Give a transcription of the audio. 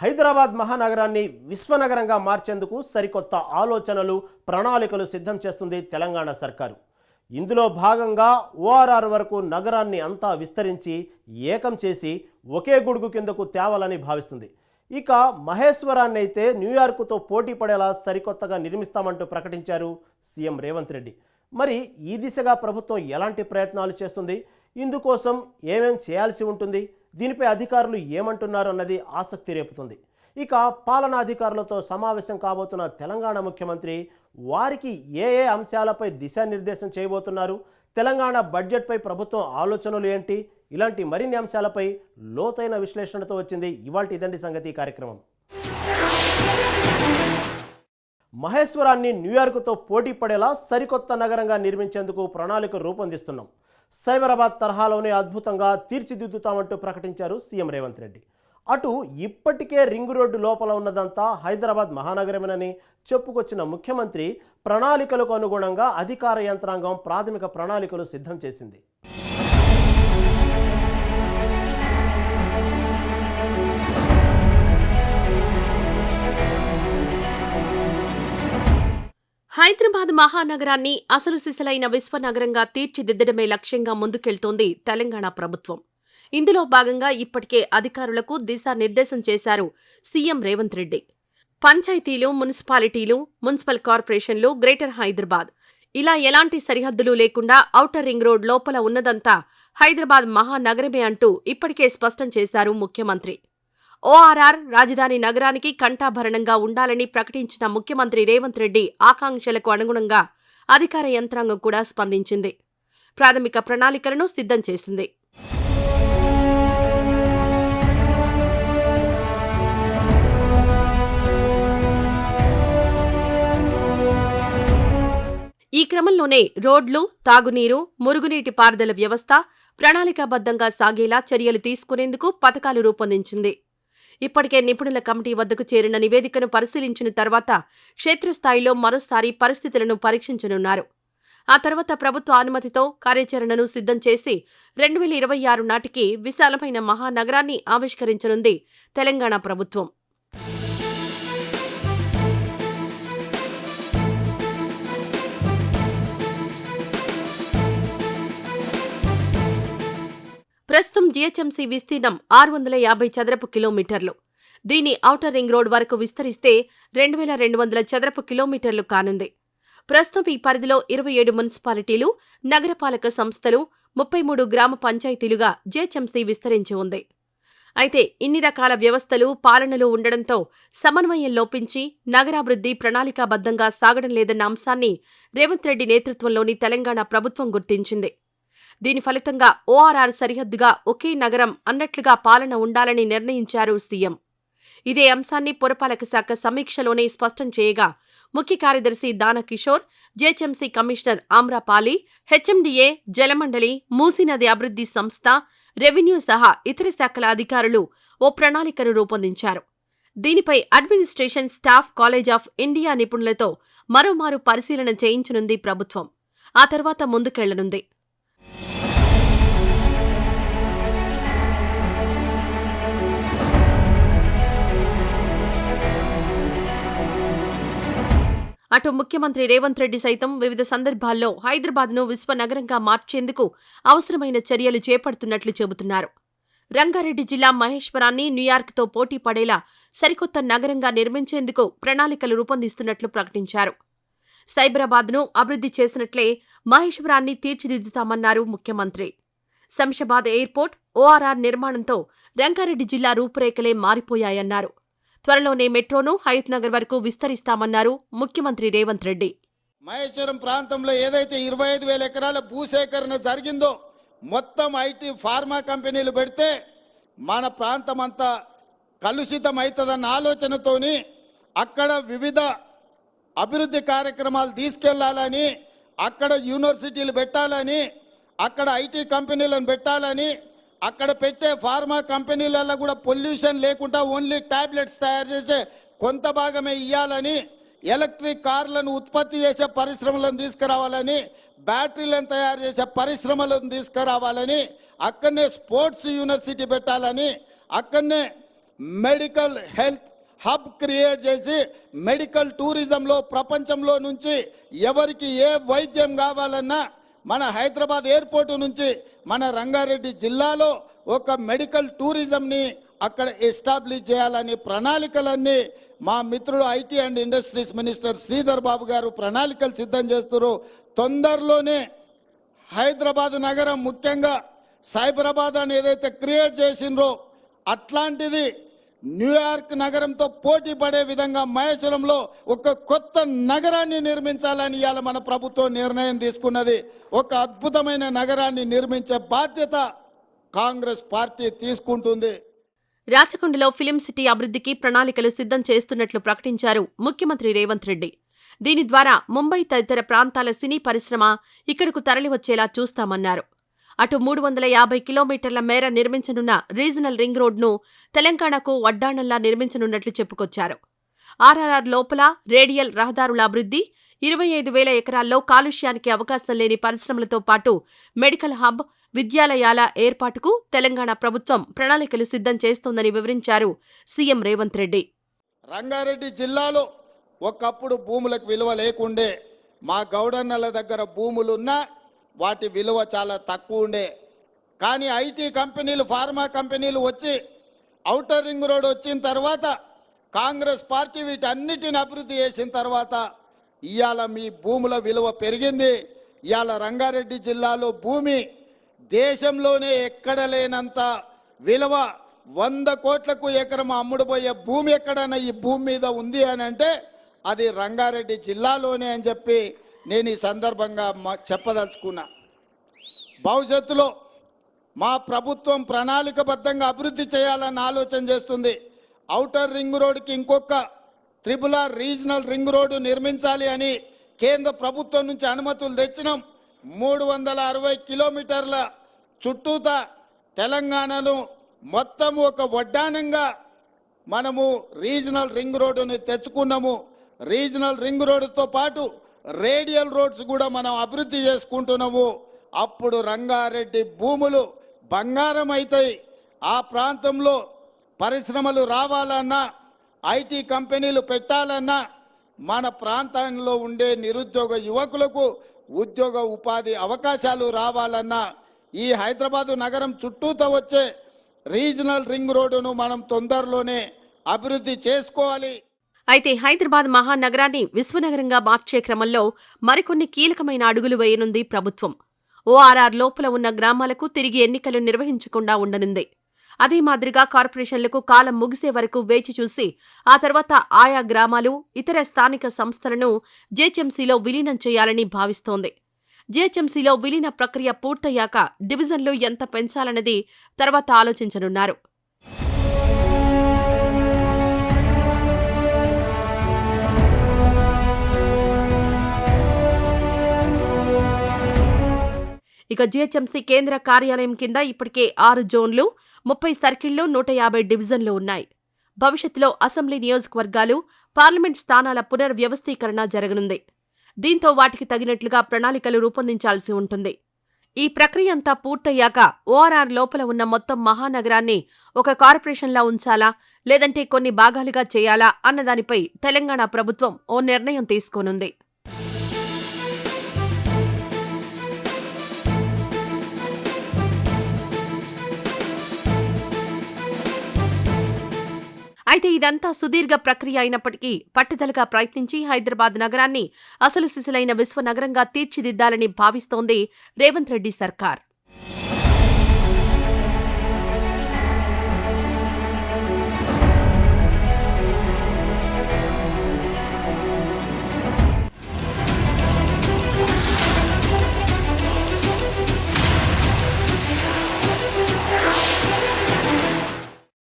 హైదరాబాద్ మహానగరాన్ని విశ్వనగరంగా మార్చేందుకు సరికొత్త ఆలోచనలు ప్రణాళికలు సిద్ధం చేస్తుంది తెలంగాణ సర్కారు. ఇందులో భాగంగా ఓఆర్ఆర్ వరకు నగరాన్ని అంతా విస్తరించి ఏకం చేసి ఒకే గొడుగు కిందకు తేవాలని భావిస్తుంది. ఇక మహేశ్వరాన్ని అయితే న్యూయార్క్తో పోటీ పడేలా సరికొత్తగా నిర్మిస్తామంటూ ప్రకటించారు సీఎం రేవంత్ రెడ్డి. మరి ఈ దిశగా ప్రభుత్వం ఎలాంటి ప్రయత్నాలు చేస్తుంది? ఇందుకోసం ఏమేం చేయాల్సి ఉంటుంది? దీనిపై అధికారులు ఏమంటున్నారు అన్నది ఆసక్తి రేపుతుంది. ఇక పాలనాధికారులతో సమావేశం కాబోతున్న తెలంగాణ ముఖ్యమంత్రి వారికి ఏ ఏ అంశాలపై దిశానిర్దేశం చేయబోతున్నారు? తెలంగాణ బడ్జెట్పై ప్రభుత్వం ఆలోచనలు ఏంటి? ఇలాంటి మరిన్ని అంశాలపై లోతైన విశ్లేషణతో వచ్చింది ఇవాళ ఇదండి సంగతి కార్యక్రమం. మహేశ్వరాన్ని న్యూయార్క్తో పోటీ పడేలా సరికొత్త నగరంగా నిర్మించేందుకు ప్రణాళిక రూపొందిస్తున్నాం. సైబరాబాద్ తరహాలోనే అద్భుతంగా తీర్చిదిద్దుతామంటూ ప్రకటించారు సీఎం రేవంత్ రెడ్డి. అటు ఇప్పటికే రింగ్ రోడ్డు లోపల ఉన్నదంతా హైదరాబాద్ మహానగరమేనని చెప్పుకొచ్చిన ముఖ్యమంత్రి ప్రణాళికలకు అనుగుణంగా అధికార యంత్రాంగం ప్రాథమిక ప్రణాళికలు సిద్ధం చేసింది. హైదరాబాద్ మహానగరాన్ని అసలు సిసలైన విశ్వనగరంగా తీర్చిదిద్దడమే లక్ష్యంగా ముందుకెళ్తోంది తెలంగాణ ప్రభుత్వం. ఇందులో భాగంగా ఇప్పటికే అధికారులకు దిశానిర్దేశం చేశారు సీఎం రేవంత్ రెడ్డి. పంచాయతీలు మున్సిపాలిటీలు మున్సిపల్ కార్పొరేషన్లు గ్రేటర్ హైదరాబాద్. ఇలా ఎలాంటి సరిహద్దులు లేకుండా ఔటర్ రింగ్ రోడ్ లోపల ఉన్నదంతా హైదరాబాద్ మహానగరమే అంటూ ఇప్పటికే స్పష్టం చేశారు ముఖ్యమంత్రి. ఓఆర్ఆర్ రాజధాని నగరానికి కంఠాభరణంగా ఉండాలని ప్రకటించిన ముఖ్యమంత్రి రేవంత్ రెడ్డి ఆకాంక్షలకు అనుగుణంగా అధికార యంత్రాంగం కూడా స్పందించింది. ప్రాథమిక ప్రణాళికలను సిద్ధం చేసింది. ఈ క్రమంలోనే రోడ్లు తాగునీరు మురుగునీటి పారుదల వ్యవస్థ ప్రణాళికాబద్ధంగా సాగేలా చర్యలు తీసుకునేందుకు పథకాలు రూపొందించింది. ఇప్పటికే నిపుణుల కమిటీ వద్దకు చేరిన నివేదికను పరిశీలించిన తర్వాత క్షేత్రస్థాయిలో మరోసారి పరిస్థితులను పరీక్షించనున్నారు. ఆ తర్వాత ప్రభుత్వ అనుమతితో కార్యాచరణను సిద్ధం చేసి రెండు వేల ఇరవై ఆరు నాటికి విశాలమైన మహానగరాన్ని ఆవిష్కరించనుంది తెలంగాణ ప్రభుత్వం. ప్రస్తుతం జీహెచ్ఎంసీ విస్తీర్ణం ఆరు వందల యాభై చదరపు కిలోమీటర్లు. దీని ఔటర్ రింగ్ రోడ్ వరకు విస్తరిస్తే రెండు వేల రెండు వందల చదరపు కిలోమీటర్లు కానుంది. ప్రస్తుతం ఈ పరిధిలో ఇరవై ఏడు మున్సిపాలిటీలు నగరపాలక సంస్థలు ముప్పై మూడు గ్రామ పంచాయతీలుగా జీహెచ్ఎంసీ విస్తరించి ఉంది. అయితే ఇన్ని రకాల వ్యవస్థలు పాలనలు ఉండడంతో సమన్వయం లోపించి నగరాభివృద్ధి ప్రణాళికాబద్ధంగా సాగడం లేదన్న అంశాన్ని రేవంత్ రెడ్డి నేతృత్వంలోని తెలంగాణ ప్రభుత్వం గుర్తించింది. దీని ఫలితంగా ఓఆర్ఆర్ సరిహద్దుగా ఒకే నగరం అన్నట్లుగా పాలన ఉండాలని నిర్ణయించారు సీఎం. ఇదే అంశాన్ని పురపాలక శాఖ సమీక్షలోనే స్పష్టం చేయగా ముఖ్య కార్యదర్శి Dana Kishore GHMC commissioner Amrapali HMDA జలమండలి మూసీనది అభివృద్ధి సంస్థ రెవెన్యూ సహా ఇతర శాఖల అధికారులు ఓ ప్రణాళికను రూపొందించారు. దీనిపై administration staff college of India నిపుణులతో మరోమారు పరిశీలన చేయించనుంది ప్రభుత్వం. ఆ తర్వాత ముందుకెళ్ళనుంది. అటు ముఖ్యమంత్రి రేవంత్ రెడ్డి సైతం వివిధ సందర్భాల్లో హైదరాబాద్ను విశ్వనగరంగా మార్చేందుకు అవసరమైన చర్యలు చేపడుతున్నట్లు చెబుతున్నారు. రంగారెడ్డి జిల్లా మహేశ్వరాన్ని న్యూయార్క్తో పోటీ పడేలా సరికొత్త నగరంగా నిర్మించేందుకు ప్రణాళికలు రూపొందిస్తున్నట్లు ప్రకటించారు. సైబరాబాద్ను అభివృద్ధి చేసినట్లే మహేశ్వరాన్ని తీర్చిదిద్దుతామన్నారు ముఖ్యమంత్రి. శంషాబాద్ ఎయిర్పోర్ట్ ఓఆర్ఆర్ నిర్మాణంతో రంగారెడ్డి జిల్లా రూపురేఖలే మారిపోయాయన్నారు. త్వరలోనే మెట్రోను హయత్ నగర్ వరకు విస్తరిస్తామన్నారు ముఖ్యమంత్రి రేవంత్ రెడ్డి. మహేశ్వరం ప్రాంతంలో ఏదైతే ఇరవై ఐదు వేల ఎకరాల భూసేకరణ జరిగిందో మొత్తం ఐటీ ఫార్మా కంపెనీలు పెడితే మన ప్రాంతం అంతా కలుషితం అవుతుందన్న ఆలోచనతోని అక్కడ వివిధ అభివృద్ధి కార్యక్రమాలు తీసుకెళ్ళాలని అక్కడ యూనివర్సిటీలు పెట్టాలని అక్కడ ఐటీ కంపెనీలను పెట్టాలని అక్కడ పెట్టే ఫార్మా కంపెనీలలో కూడా పొల్యూషన్ లేకుండా ఓన్లీ ట్యాబ్లెట్స్ తయారు చేసే కొంత భాగమే ఇవ్వాలని ఎలక్ట్రిక్ కార్లను ఉత్పత్తి చేసే పరిశ్రమలను తీసుకురావాలని బ్యాటరీలను తయారు చేసే పరిశ్రమలను తీసుకురావాలని అక్కడనే స్పోర్ట్స్ యూనివర్సిటీ పెట్టాలని అక్కడనే మెడికల్ హెల్త్ హబ్ క్రియేట్ చేసి మెడికల్ టూరిజంలో ప్రపంచంలో నుంచి ఎవరికి ఏ వైద్యం కావాలన్నా మన హైదరాబాద్ ఎయిర్పోర్ట్ నుంచి మన రంగారెడ్డి జిల్లాలో ఒక మెడికల్ టూరిజంని అక్కడ ఎస్టాబ్లిష్ చేయాలని ప్రణాళికలన్నీ మా మిత్రుడు IT and industries minister Sridhar Babu garu ప్రణాళికలు సిద్ధం చేస్తున్నారు. తొందరలోనే హైదరాబాద్ నగరం ముఖ్యంగా సైబరాబాద్ అని ఏదైతే క్రియేట్ చేసిండ్రో అట్లాంటిది న్యూయార్క్ నగరంతో పోటీ పడే విధంగా మహేశ్వరంలో ఒక కొత్త నగరాన్ని నిర్మించాలని ఇవాళ మన ప్రభుత్వం నిర్ణయం తీసుకున్నది. ఒక అద్భుతమైన నగరాన్ని నిర్మించే బాధ్యత కాంగ్రెస్ పార్టీ తీసుకుంటుంది. రాచకొండలో ఫిలిం సిటీ అభివృద్ధికి ప్రణాళికలు సిద్ధం చేస్తున్నట్లు ప్రకటించారు ముఖ్యమంత్రి రేవంత్ రెడ్డి. దీని ద్వారా ముంబై తదితర ప్రాంతాల సినీ పరిశ్రమ ఇక్కడకు తరలివచ్చేలా చూస్తామన్నారు. అటు మూడు వందల యాభై కిలోమీటర్ల మేర నిర్మించనున్న రీజనల్ రింగ్ రోడ్ను తెలంగాణకు వడ్డాణంలా నిర్మించనున్నట్లు చెప్పుకొచ్చారు. ఆర్ఆర్ఆర్ లోపల రేడియల్ రహదారుల అభివృద్ధి ఇరవై ఐదు వేల ఎకరాల్లో కాలుష్యానికి అవకాశం లేని పరిశ్రమలతో పాటు మెడికల్ హబ్ విద్యాలయాల ఏర్పాటుకు తెలంగాణ ప్రభుత్వం ప్రణాళికలు సిద్ధం చేస్తోందని వివరించారు సీఎం రేవంత్ రెడ్డి. రంగారెడ్డి జిల్లాలో ఒకప్పుడు భూములకు విలువ లేకుండే మా గౌడన్నల దగ్గర భూములున్నా వాటి విలువ చాలా తక్కువ ఉండే. కానీ ఐటీ కంపెనీలు ఫార్మా కంపెనీలు వచ్చి ఔటర్ రింగ్ రోడ్ వచ్చిన తర్వాత కాంగ్రెస్ పార్టీ వీటన్నిటిని అభివృద్ధి చేసిన తర్వాత ఇవాళ మీ భూముల విలువ పెరిగింది. ఇవాళ రంగారెడ్డి జిల్లాలో భూమి దేశంలోనే ఎక్కడ లేనంత విలువ వంద కోట్లకు ఎకరం అమ్ముడుపోయే భూమి ఎక్కడైనా ఈ భూమి మీద ఉంది అని అంటే అది రంగారెడ్డి జిల్లాలోనే అని చెప్పి నేను ఈ సందర్భంగా చెప్పదలుచుకున్నా. భవిష్యత్తులో మా ప్రభుత్వం ప్రణాళికబద్ధంగా అభివృద్ధి చేయాలని ఆలోచన చేస్తుంది. ఔటర్ రింగ్ రోడ్డుకి ఇంకొక త్రిపుల్ రీజనల్ రింగ్ రోడ్డు నిర్మించాలి అని కేంద్ర ప్రభుత్వం నుంచి అనుమతులు తెచ్చినాం. మూడు వందల అరవై కిలోమీటర్ల చుట్టూత తెలంగాణను మొత్తం ఒక వడ్డానంగా మనము రీజనల్ రింగ్ రోడ్డుని తెచ్చుకున్నాము. రీజనల్ రింగ్ రోడ్డుతో పాటు రేడియల్ రోడ్స్ కూడా మనం అభివృద్ధి చేసుకుంటున్నాము. అప్పుడు రంగారెడ్డి భూములు బంగారం అవుతాయి ఆ ప్రాంతంలో పరిశ్రమలు రావాలన్నా ఐటీ కంపెనీలు పెట్టాలన్నా మన ప్రాంతంలో ఉండే నిరుద్యోగ యువకులకు ఉద్యోగ ఉపాధి అవకాశాలు రావాలన్నా ఈ హైదరాబాదు నగరం చుట్టూతో వచ్చే రీజనల్ రింగ్ రోడ్డును మనం తొందరలోనే అభివృద్ధి చేసుకోవాలి. అయితే హైదరాబాద్ మహానగరాన్ని విశ్వనగరంగా మార్చే క్రమంలో మరికొన్ని కీలకమైన అడుగులు వేయనుంది ప్రభుత్వం. ఓఆర్ఆర్ లోపల ఉన్న గ్రామాలకు తిరిగి ఎన్నికలు నిర్వహించకుండా ఉండనుంది. అదే మాదిరిగా కార్పొరేషన్లకు కాలం ముగిసే వరకు వేచి చూసి ఆ తర్వాత ఆయా గ్రామాలు ఇతర స్థానిక సంస్థలను జేహెచ్ఎంసీలో విలీనం చేయాలని భావిస్తోంది. జేహెచ్ఎంసీలో విలీన ప్రక్రియ పూర్తయ్యాక డివిజన్లు ఎంత పెంచాలన్నది తర్వాత ఆలోచించనున్నారు. ఇక జీహెచ్ఎంసీ కేంద్ర కార్యాలయం కింద ఇప్పటికే ఆరు జోన్లు ముప్పై సర్కిళ్ళు నూట యాభై డివిజన్లు ఉన్నాయి. భవిష్యత్తులో అసెంబ్లీ నియోజకవర్గాలు పార్లమెంట్ స్థానాల పునర్వ్యవస్థీకరణ జరగనుంది. దీంతో వాటికి తగినట్లుగా ప్రణాళికలు రూపొందించాల్సి ఉంటుంది. ఈ ప్రక్రియ అంతా పూర్తయ్యాక ఓఆర్ఆర్ లోపల ఉన్న మొత్తం మహానగరాన్ని ఒక కార్పొరేషన్లా ఉంచాలా లేదంటే కొన్ని భాగాలుగా చేయాలా అన్నదానిపై తెలంగాణ ప్రభుత్వం ఓ నిర్ణయం తీసుకోనుంది. అయితే ఇదంతా సుదీర్ఘ ప్రక్రియ అయినప్పటికీ పట్టుదలగా ప్రయత్నించి హైదరాబాద్ నగరాన్ని అసలు సిసలైన విశ్వనగరంగా తీర్చిదిద్దాలని భావిస్తోంది రేవంత్ రెడ్డి సర్కార్.